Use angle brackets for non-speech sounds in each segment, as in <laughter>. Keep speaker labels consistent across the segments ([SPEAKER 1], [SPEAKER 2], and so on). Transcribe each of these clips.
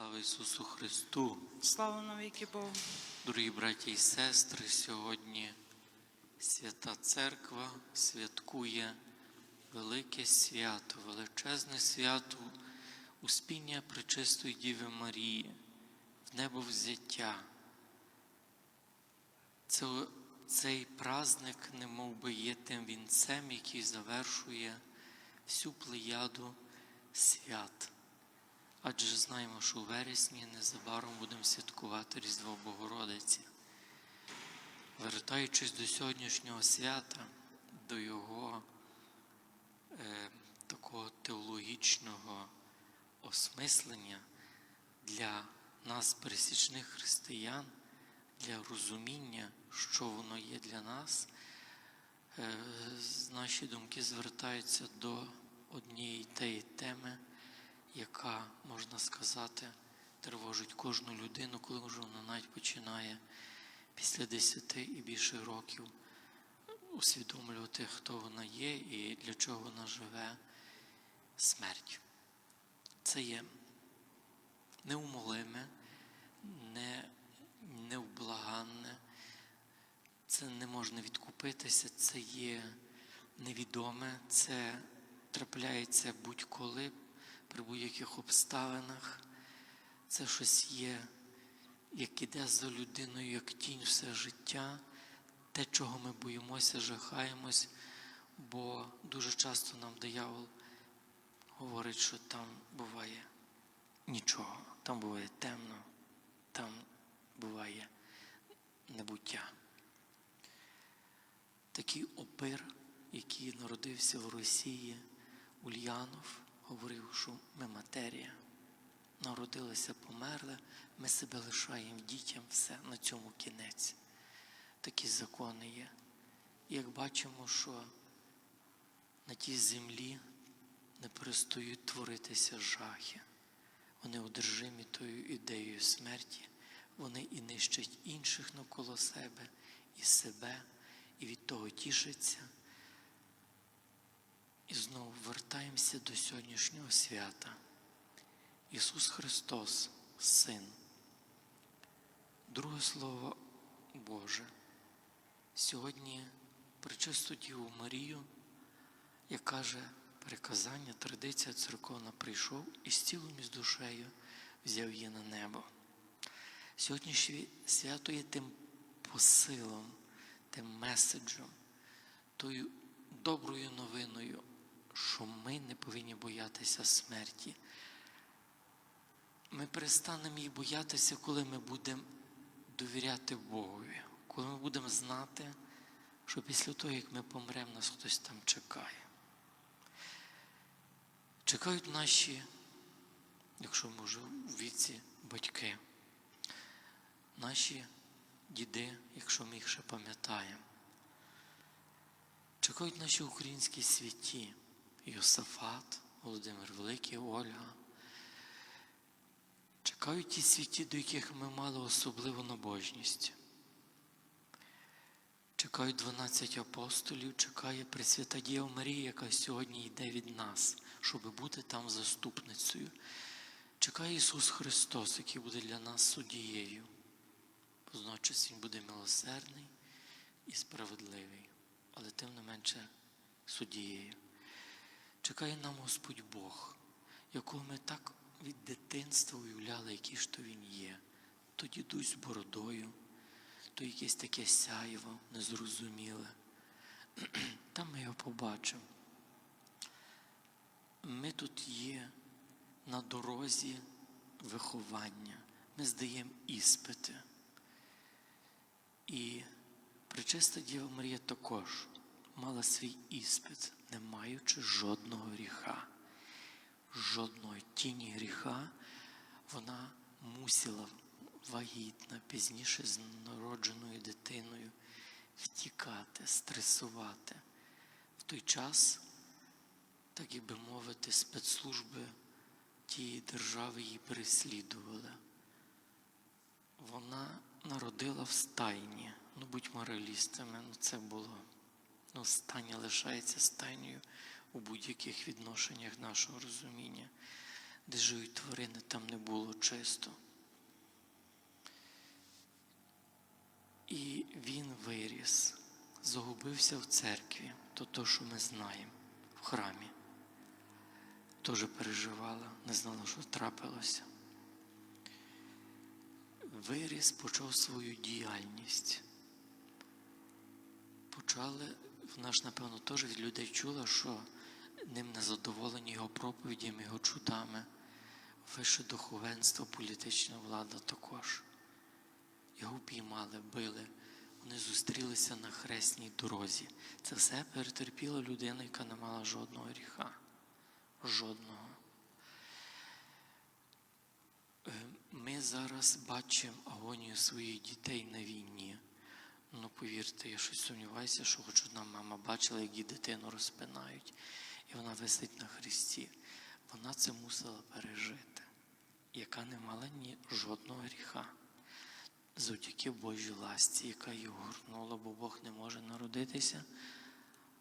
[SPEAKER 1] Слава Ісусу Христу!
[SPEAKER 2] Слава навіки Богу.
[SPEAKER 1] Дорогі браті і сестри, сьогодні Свята Церква святкує велике свято, величезне свято Успіння Пречистої Діви Марії, в небо взяття. Це, цей праздник не би є тим вінцем, який завершує всю плеяду свят. Адже знаємо, що у вересні незабаром будемо святкувати Різдво Богородиці. Вертаючись до сьогоднішнього свята, до його е, такого теологічного осмислення для нас, пересічних християн, для розуміння, що воно є для нас, е, наші думки звертаються до однієї тієї теми яка, можна сказати, тривожить кожну людину, коли вже вона навіть починає після 10 і більше років усвідомлювати, хто вона є і для чого вона живе смерть. Це є неумолиме, не, невблаганне, це не можна відкупитися, це є невідоме, це трапляється будь-коли при будь-яких обставинах. Це щось є, як іде за людиною, як тінь все життя, те, чого ми боїмося, жахаємось, бо дуже часто нам диявол говорить, що там буває нічого, там буває темно, там буває небуття. Такий опир, який народився в Росії, Ульянов, говорив, що ми матерія, народилися, померли, ми себе лишаємо дітям, все, на цьому кінець. Такі закони є. Як бачимо, що на тій землі не перестають творитися жахи. Вони одержимі тою ідеєю смерті, вони і нищать інших навколо себе, і себе, і від того тішаться. І знову вертаємося до сьогоднішнього свята. Ісус Христос, Син. Друге Слово Боже. Сьогодні причисту Діву Марію, як каже приказання, традиція церковна прийшов і з тілом і з душею взяв її на небо. Сьогоднішнє свято є тим посилом, тим меседжем, тою доброю новиною що ми не повинні боятися смерті. Ми перестанемо її боятися, коли ми будемо довіряти Богові, коли ми будемо знати, що після того, як ми помремо, нас хтось там чекає. Чекають наші, якщо ми вже у віці, батьки, наші діди, якщо ми їх ще пам'ятаємо. Чекають наші українські святі. Йосафат, Володимир Великий, Ольга. Чекають ті святі, до яких ми мали особливу набожність. Чекають 12 апостолів, чекає Пресвята Діва Марія, яка сьогодні йде від нас, щоб бути там заступницею. Чекає Ісус Христос, який буде для нас суддією. Водночас Він буде милосердний і справедливий, але тим не менше суддією. Чекає нам Господь Бог, якого ми так від дитинства уявляли, який ж то Він є. То дідусь з бородою, то якесь таке сяєво, незрозуміле. <clears throat> Там ми його побачимо. Ми тут є на дорозі виховання, ми здаємо іспити. І причиста Діва Марія також мала свій іспит, не маючи жодного гріха, жодної тіні гріха, вона мусила вагітна, пізніше з народженою дитиною втікати, стресувати. В той час, так і би мовити, спецслужби тієї держави її переслідували. Вона народила в стайні. Ну, будьмо реалістами, ну це було ну, стання лишається стайнею у будь-яких відношеннях нашого розуміння. де живуть тварини, там не було чисто. І він виріс, загубився в церкві, то то, що ми знаємо, в храмі. Теж переживала, не знала, що трапилося. Виріс, почав свою діяльність. Почали, вона ж, напевно, теж від людей чула, що ним не задоволені його проповідями, його чудами, вище духовенство, політична влада також. Його піймали, били. Вони зустрілися на хресній дорозі. Це все перетерпіла людина, яка не мала жодного гріха. Жодного. Е, Ми зараз бачимо агонію своїх дітей на війні. Ну, повірте, я щось сумніваюся, що хоч одна мама бачила, як її дитину розпинають, і вона висить на хресті. Вона це мусила пережити, яка не мала ні жодного гріха. Завдяки Божій ласті, яка її горнула, бо Бог не може народитися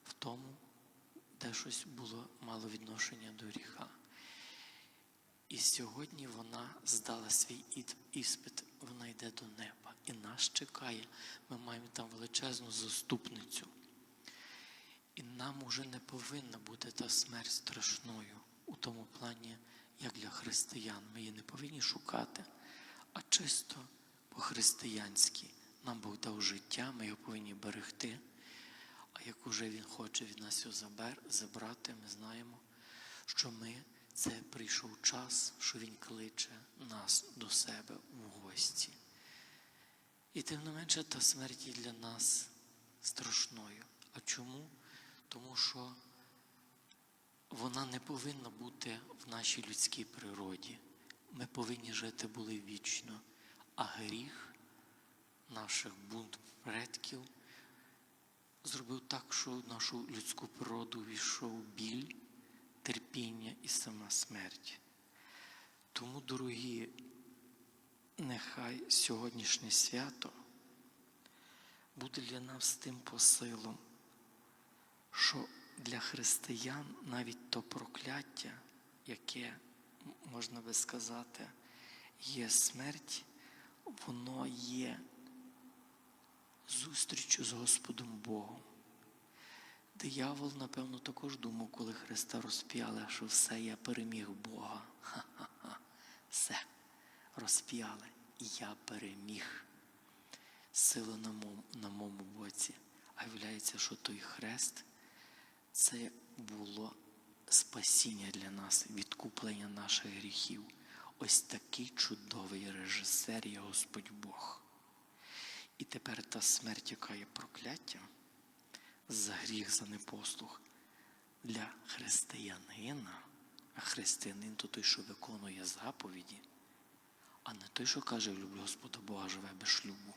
[SPEAKER 1] в тому, де щось було мало відношення до гріха. І сьогодні вона здала свій іспит, вона йде до неба і нас чекає. Ми маємо там величезну заступницю. І нам уже не повинна бути та смерть страшною у тому плані, як для християн. Ми її не повинні шукати, а чисто по-християнськи. Нам Бог дав життя, ми його повинні берегти. А як уже Він хоче від нас його забер, забрати, ми знаємо, що ми це прийшов час, що Він кличе нас до себе в гості. І тим не менше та смерть є для нас страшною. А чому? Тому що вона не повинна бути в нашій людській природі. Ми повинні жити були вічно, а гріх наших бунт предків зробив так, що в нашу людську природу війшов біль, терпіння і сама смерть. Тому, дорогі, нехай сьогоднішнє свято буде для нас тим посилом, що для християн навіть то прокляття, яке, можна би сказати, є смерть, воно є зустрічю з Господом Богом. Диявол, напевно, також думав, коли Христа розп'яли, що все я переміг Бога. <laughs> Ха-ха-ха. Все розп'яли, і я переміг. Сила на моєму, на моєму боці. А виявляється, що той хрест це було спасіння для нас, відкуплення наших гріхів. Ось такий чудовий режисер є Господь Бог. І тепер та смерть, яка є прокляттям за гріх, за непослух для християнина, а християнин то той, що виконує заповіді, а не той, що каже, люблю Господа Бога, живе без шлюбу.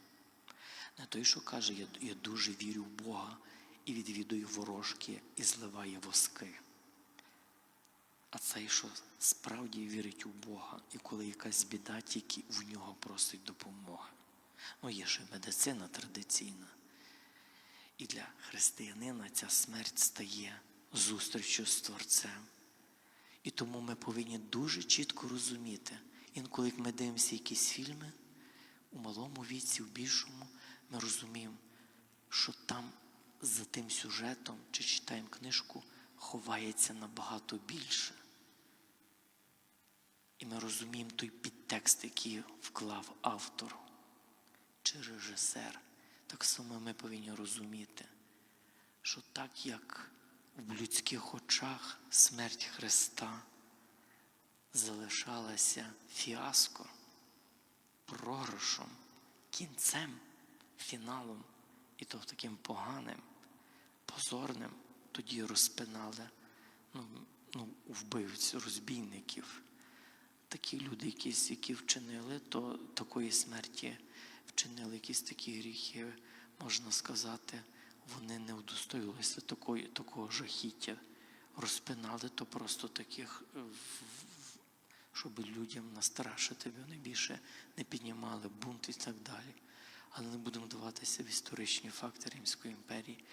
[SPEAKER 1] Не той, що каже, я, я дуже вірю в Бога і відвідую ворожки і зливає воски. А цей, що справді вірить у Бога, і коли якась біда, тільки в нього просить допомоги. Ну, є ще медицина традиційна. І для християнина ця смерть стає зустрічю з Творцем. І тому ми повинні дуже чітко розуміти, інколи як ми дивимося якісь фільми, у малому віці, в більшому, ми розуміємо, що там за тим сюжетом чи читаємо книжку ховається набагато більше. І ми розуміємо той підтекст, який вклав автор чи режисер. Так само ми повинні розуміти, що так як в людських очах смерть Христа залишалася фіаско, програшом, кінцем, фіналом, і то таким поганим, позорним, тоді розпинали ну, ну, вбивць, розбійників. Такі люди, якісь, які вчинили, то такої смерті вчинили якісь такі гріхи, можна сказати, вони не удостоїлися такої, такого жахіття. Розпинали то просто таких, щоб людям настрашити, вони більше не піднімали бунт і так далі. Але не будемо вдаватися в історичні факти Римської імперії.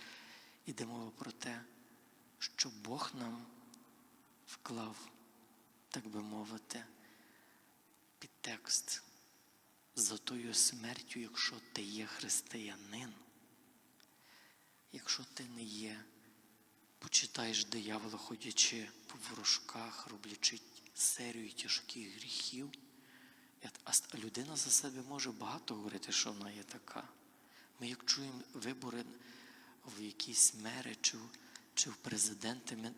[SPEAKER 1] Іде мова про те, що Бог нам вклав так би мовити, підтекст за тою смертю, якщо ти є християнин, якщо ти не є, почитаєш диявола, ходячи по ворожках, роблячи серію тяжких гріхів, а людина за себе може багато говорити, що вона є така. Ми як чуємо вибори в якісь мери чи, чи в президенти, ми,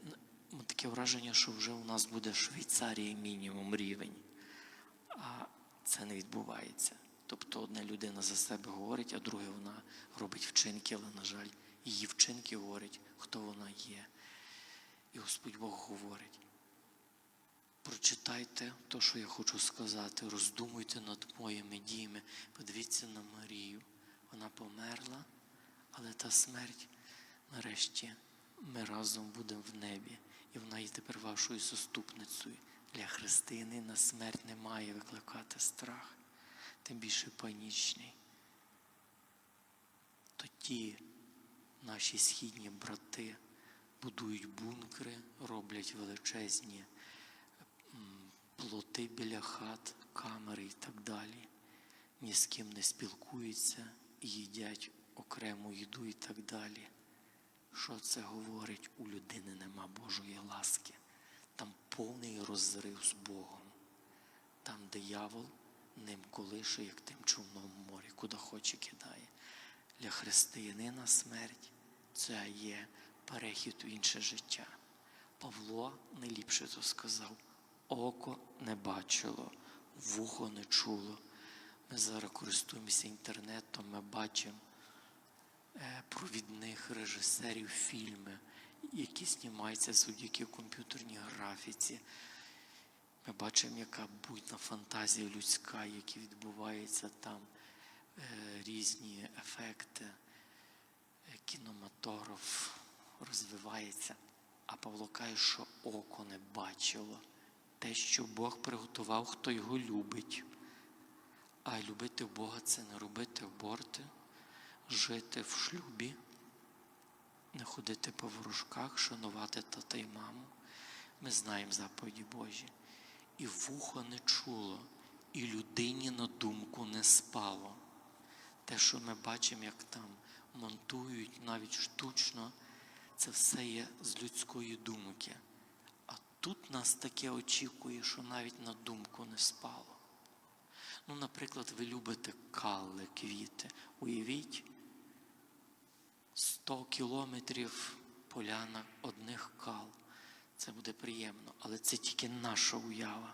[SPEAKER 1] ми таке враження, що вже у нас буде Швейцарія мінімум рівень. А це не відбувається. Тобто одна людина за себе говорить, а друга вона робить вчинки, але, на жаль, її вчинки говорять, хто вона є. І Господь Бог говорить. Прочитайте те, що я хочу сказати, роздумуйте над моїми діями, подивіться на Марію. Вона померла, але та смерть, нарешті, ми разом будемо в небі. І вона є тепер вашою заступницею. Для християнина смерть не має викликати страх, тим більше панічний. То ті наші східні брати будують бункери, роблять величезні плоти біля хат, камери і так далі. Ні з ким не спілкуються, їдять окрему їду і так далі. Що це говорить? У людини нема Божої ласки. Там повний розрив з Богом. Там диявол ним колише, як тим човном морі, куди хоче кидає. Для християнина смерть це є перехід в інше життя. Павло найліпше то сказав: око не бачило, вухо не чуло. Ми зараз користуємося інтернетом, ми бачимо е, провідних режисерів фільми, які знімаються завдяки комп'ютерній графіці. Ми бачимо, яка буйна фантазія людська, які відбуваються там е, різні ефекти, кінематограф розвивається. А Павло каже, що око не бачило. Те, що Бог приготував, хто його любить. А любити Бога це не робити аборти, жити в шлюбі, не ходити по ворожках, шанувати тата й маму. Ми знаємо заповіді Божі. І вухо не чуло, і людині на думку не спало. Те, що ми бачимо, як там монтують навіть штучно, це все є з людської думки. Тут нас таке очікує, що навіть на думку не спало. Ну, наприклад, ви любите калли, квіти. Уявіть, 100 кілометрів поляна одних кал. Це буде приємно, але це тільки наша уява.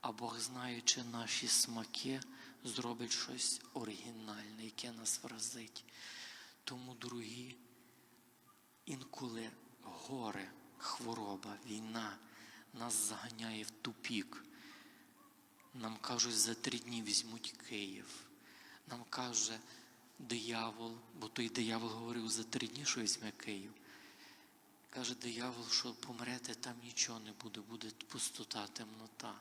[SPEAKER 1] А Бог, знаючи наші смаки, зробить щось оригінальне, яке нас вразить. Тому, дорогі, інколи горе, хвороба, війна нас заганяє в тупік. Нам кажуть, за три дні візьмуть Київ. Нам каже диявол, бо той диявол говорив за три дні, що візьме Київ. Каже диявол, що помрете, там нічого не буде, буде пустота, темнота.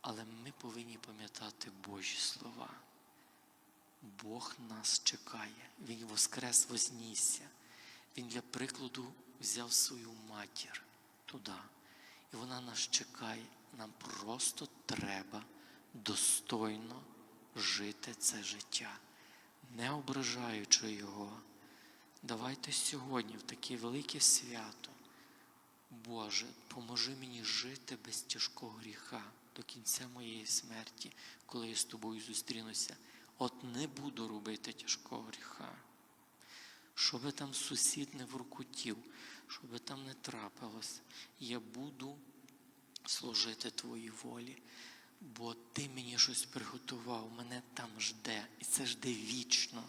[SPEAKER 1] Але ми повинні пам'ятати Божі слова. Бог нас чекає. Він воскрес вознісся. Він для прикладу взяв свою матір туди. І вона нас чекає. Нам просто треба достойно жити це життя, не ображаючи його. Давайте сьогодні, в таке велике свято, Боже, поможи мені жити без тяжкого гріха до кінця моєї смерті, коли я з тобою зустрінуся. От не буду робити тяжкого гріха. Щоби там сусід не воркутів, щоби там не трапилось, я буду служити Твоїй волі, бо Ти мені щось приготував, мене там жде, і це жде вічно.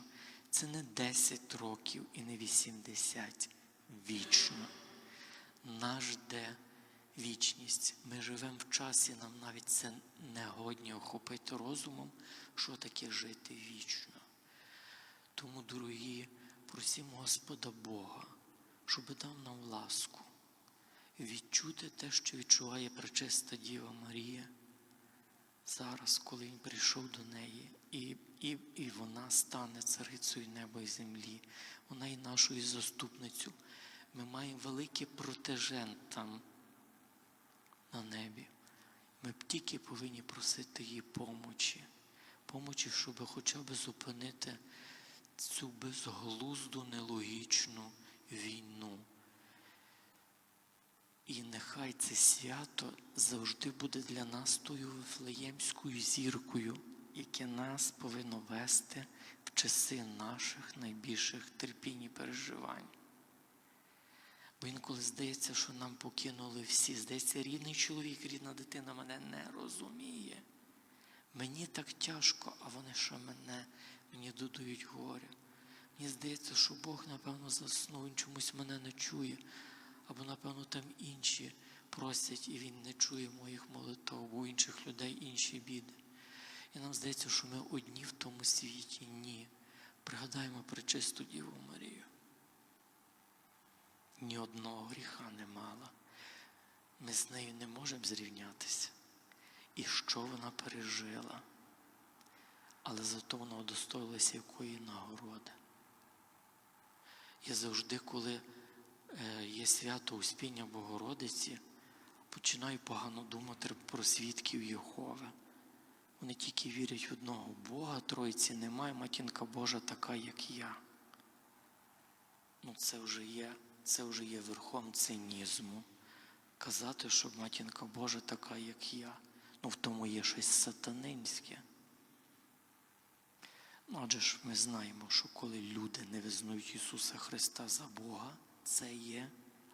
[SPEAKER 1] Це не 10 років і не 80. Вічно. Нас жде вічність. Ми живемо в часі, нам навіть це не годні охопити розумом, що таке жити вічно. Тому, дорогі, просимо Господа Бога, щоб дав нам ласку відчути те, що відчуває пречиста Діва Марія зараз, коли він прийшов до неї, і, і, і вона стане царицею неба і землі, вона і нашою заступницю. Ми маємо великий протежен там на небі. Ми б тільки повинні просити її помочі, помочі, щоб хоча б зупинити цю безглузду, нелогічну війну. І нехай це свято завжди буде для нас тою вифлеємською зіркою, яке нас повинно вести в часи наших найбільших терпінь і переживань. Бо інколи здається, що нам покинули всі. Здається, рідний чоловік, рідна дитина мене не розуміє. Мені так тяжко, а вони що мене, мені додають горя. Мені здається, що Бог, напевно, заснув, він чомусь мене не чує. Або, напевно, там інші просять, і він не чує моїх молитв, бо у інших людей інші біди. І нам здається, що ми одні в тому світі. Ні. Пригадаємо пречисту Діву Марію. Ні одного гріха не мала. Ми з нею не можемо зрівнятися. І що вона пережила. Але зато вона удостоїлася якої нагороди. Я завжди, коли е, є свято Успіння Богородиці, починаю погано думати про свідків Єхови. Вони тільки вірять в одного Бога, Тройці немає, матінка Божа така, як я. Ну, це вже є, це вже є верхом цинізму. Казати, що матінка Божа така, як я. Ну, в тому є щось сатанинське. Ну, адже ж ми знаємо, що коли люди не визнають Ісуса Христа за Бога, це є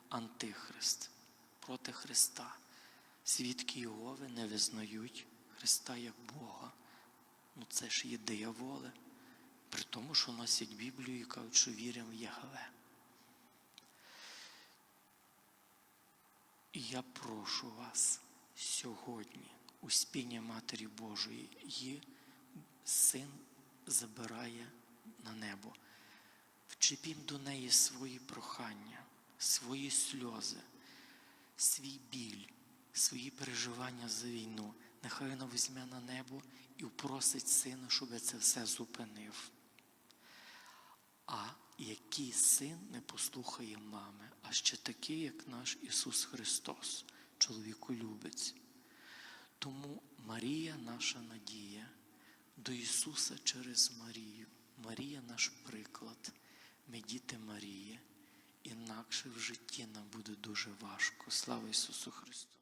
[SPEAKER 1] Антихрист проти Христа. Свідки Єгови не визнають Христа як Бога. Ну це ж є дияволи, при тому, що носять Біблію і кажуть, що віримо в Ягве. І я прошу вас сьогодні, у спіння Матері Божої, її син забирає на небо. Вчепім до неї свої прохання, свої сльози, свій біль, свої переживання за війну. Нехай вона візьме на небо і впросить сина, щоб це все зупинив. А який син не послухає мами, а ще такий, як наш Ісус Христос, чоловіколюбець. Тому Марія наша надія до Ісуса через Марію. Марія наш приклад. Ми діти Марії. Інакше в житті нам буде дуже важко. Слава Ісусу Христу!